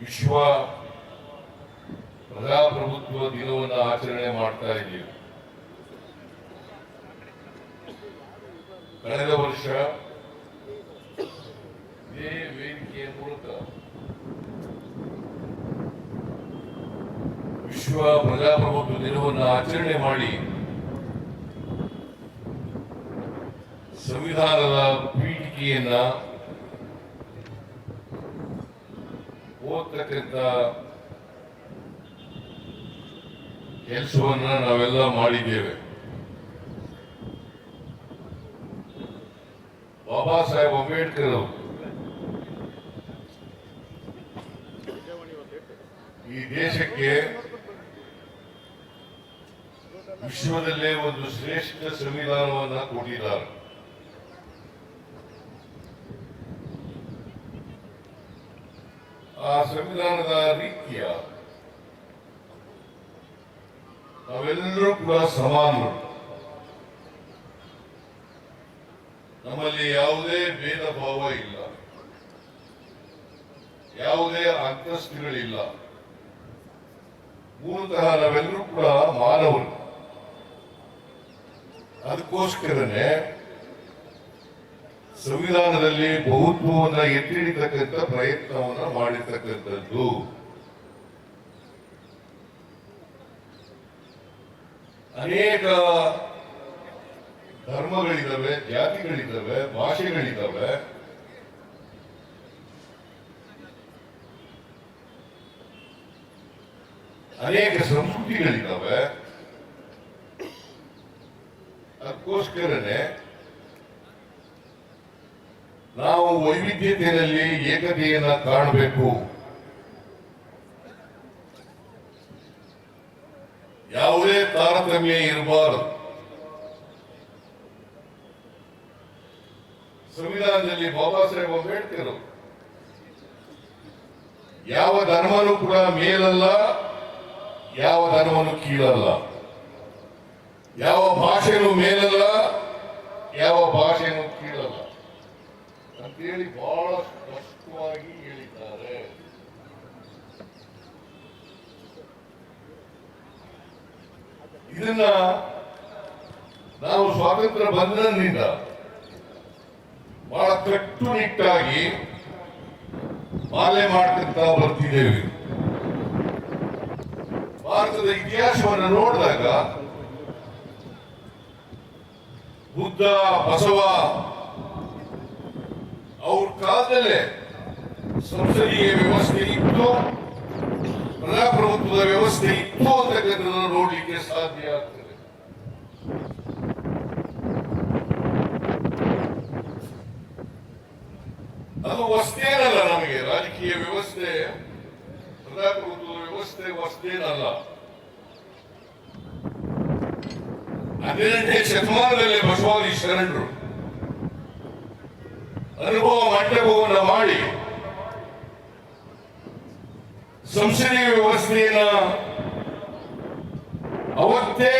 ವಿಶ್ವ ಪ್ರಜಾಪ್ರಭುತ್ವ ದಿನವನ್ನು ಆಚರಣೆ ಮಾಡ್ತಾ ಇದ್ದೀವಿ. ಕಳೆದ ವರ್ಷ ಇದೇ ವೇದಿಕೆಯ ಮೂಲಕ ವಿಶ್ವ ಪ್ರಜಾಪ್ರಭುತ್ವ ದಿನವನ್ನು ಆಚರಣೆ ಮಾಡಿ ಸಂವಿಧಾನದ ಪೀಠಿಕೆಯನ್ನ ಓದ್ತಕ್ಕಂಥ ಕೆಲಸವನ್ನ ನಾವೆಲ್ಲ ಮಾಡಿದ್ದೇವೆ. ಬಾಬಾ ಸಾಹೇಬ್ ಅಂಬೇಡ್ಕರ್ ಅವರು ಈ ದೇಶಕ್ಕೆ ವಿಶ್ವದಲ್ಲೇ ಒಂದು ಶ್ರೇಷ್ಠ ಸಂವಿಧಾನವನ್ನ ಕೊಟ್ಟಿದ್ದಾರೆ. ಆ ಸಂವಿಧಾನದ ರೀತಿಯ ನಾವೆಲ್ಲರೂ ಕೂಡ ಸಮಾನರು. ನಮ್ಮಲ್ಲಿ ಯಾವುದೇ ಭೇದ ಭಾವ ಇಲ್ಲ. ಯಾವುದೇ ಅಂತಸ್ತುಗಳಿಲ್ಲ ಮೂಲತಃ ನಾವೆಲ್ಲರೂ ಕೂಡ ಮಾನವರು. ಅದಕ್ಕೋಸ್ಕರನೇ ಸಂವಿಧಾನದಲ್ಲಿ ಬಹುತ್ವವನ್ನ ಎತ್ತಿಡಿತಕ್ಕಂಥ ಪ್ರಯತ್ನವನ್ನ ಮಾಡಿರ್ತಕ್ಕಂಥದ್ದು. ಅನೇಕ ಧರ್ಮಗಳಿದ್ದಾವೆ ಜಾತಿಗಳಿದ್ದಾವೆ ಭಾಷೆಗಳಿದ್ದಾವೆ ಅನೇಕ ಸಂಸ್ಕೃತಿಗಳಿದ್ದಾವೆ ಅದಕ್ಕೋಸ್ಕರನೇ ನಾವು ವೈವಿಧ್ಯತೆಯಲ್ಲಿ ಏಕತೆಯನ್ನು ಕಾಣಬೇಕು. ಯಾವುದೇ ತಾರತಮ್ಯ ಇರಬಾರದು. ಸಂವಿಧಾನದಲ್ಲಿ ಬಾಬಾ ಸಾಹೇಬ್ ಅಂಬೇಡ್ಕರ್ ಯಾವ ಧರ್ಮನೂ ಕೂಡ ಮೇಲಲ್ಲ, ಯಾವ ಧರ್ಮನೂ ಕೀಳಲ್ಲ. ಯಾವ ಭಾಷೆನೂ ಮೇಲಲ್ಲ, ಯಾವ ಭಾಷೆನೂ ಅಂತೇಳಿ ಬಹಳ ಸ್ಪಷ್ಟವಾಗಿ ಹೇಳಿದ್ದಾರೆ. ಇದನ್ನ ನಾವು ಸ್ವಾತಂತ್ರ್ಯ ಬಂಧನದಿಂದ ಬಹಳ ಕಟ್ಟುನಿಟ್ಟಾಗಿ ಪಾಲನೆ ಮಾಡ್ತಾ ಬರ್ತಿದ್ದೇವೆ. ಭಾರತದ ಇತಿಹಾಸವನ್ನು ನೋಡಿದಾಗ ಬುದ್ಧ, ಬಸವ ಅವ್ರ ಕಾಲದಲ್ಲೇ ಸಂಸದೀಯ ವ್ಯವಸ್ಥೆ ಇತ್ತು, ಪ್ರಜಾಪ್ರಭುತ್ವದ ವ್ಯವಸ್ಥೆ ಇತ್ತು ಅಂತಕ್ಕಂಥದ್ದನ್ನು ನೋಡ್ಲಿಕ್ಕೆ ಸಾಧ್ಯ ಆಗ್ತದೆ. ಅದು ವಸ್ತೇನಲ್ಲ ನಮಗೆ? ರಾಜಕೀಯ ವ್ಯವಸ್ಥೆ, ಪ್ರಜಾಪ್ರಭುತ್ವದ ವ್ಯವಸ್ಥೆ ವಸ್ತೇನಲ್ಲ ಹದಿನೆಂಟನೇ ಶತಮಾನದಲ್ಲಿ ಬಸವಾದಿ ಶರಣರು ಅನುಭವ ಮಂಟಪವನ್ನು ಮಾಡಿ. ಸಂಸದೀಯ ವ್ಯವಸ್ಥೆಯನ್ನ ಅವತ್ತೇ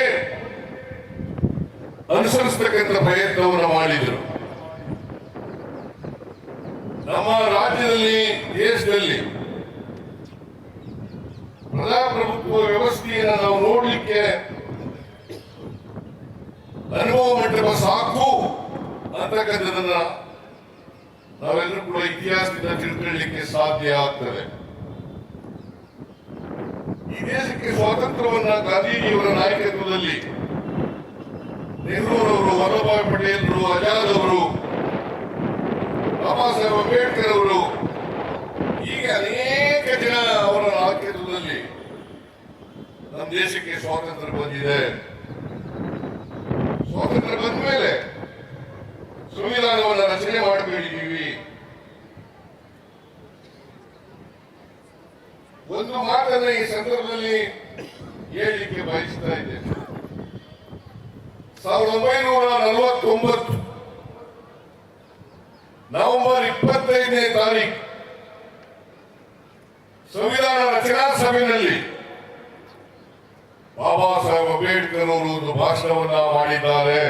ಅನುಸರಿಸತಕ್ಕಂಥ ಪ್ರಯತ್ನವನ್ನು ಮಾಡಿದರು. ನಮ್ಮ ರಾಜ್ಯದಲ್ಲಿ, ದೇಶದಲ್ಲಿ ಪ್ರಜಾಪ್ರಭುತ್ವ ವ್ಯವಸ್ಥೆಯನ್ನು ನಾವು ನೋಡಲಿಕ್ಕೆ ಅನುಭವ ಮಂಟಪ ಸಾಕು ಅಂತಕ್ಕಂಥದನ್ನ ನಾವೆಲ್ಲರೂ ಕೂಡ ಇತಿಹಾಸದಿಂದ ತಿಳ್ಕೊಳ್ಳಿಕ್ಕೆ ಸಾಧ್ಯ ಆಗ್ತದೆ. ಈ ದೇಶಕ್ಕೆ ಸ್ವಾತಂತ್ರ್ಯವನ್ನ ಗಾಂಧೀಜಿಯವರ ನಾಯಕತ್ವದಲ್ಲಿ ನೆಹರೂರವರು ವಲ್ಲಭಾಯ್ ಪಟೇಲ್ರು ಆಜಾದ್ ಅವರು, ಬಾಬಾ ಸಾಹೇಬ್ ಅಂಬೇಡ್ಕರ್ ಅವರು, ಹೀಗೆ ಅನೇಕ ಜನ ಅವರ ನಾಯಕತ್ವದಲ್ಲಿ ನಮ್ಮ ದೇಶಕ್ಕೆ ಸ್ವಾತಂತ್ರ್ಯ ಬಂದಿದೆ. ಸಂವಿಧಾನವನ್ನು ರಚನೆ ಮಾಡಿಕೊಂಡಿದ್ದೀವಿ ಒಂದು ಮಾತನ್ನ ಈ ಸಂದರ್ಭದಲ್ಲಿ ಹೇಳಲಿಕ್ಕೆ ಬಯಸ್ತಾ ಇದ್ದೇನೆ. ಸಾವಿರದ ಒಂಬೈನೂರ ನಲವತ್ತೊಂಬತ್ತು ನವೆಂಬರ್ ಇಪ್ಪತ್ತೈದನೇ ತಾರೀಕು ಸಂವಿಧಾನ ರಚನಾ ಸಭೆಯಲ್ಲಿ ಬಾಬಾ ಸಾಹೇಬ್ ಅಂಬೇಡ್ಕರ್ ಅವರು ಒಂದು ಭಾಷಣವನ್ನ ಮಾಡಿದ್ದಾರೆ.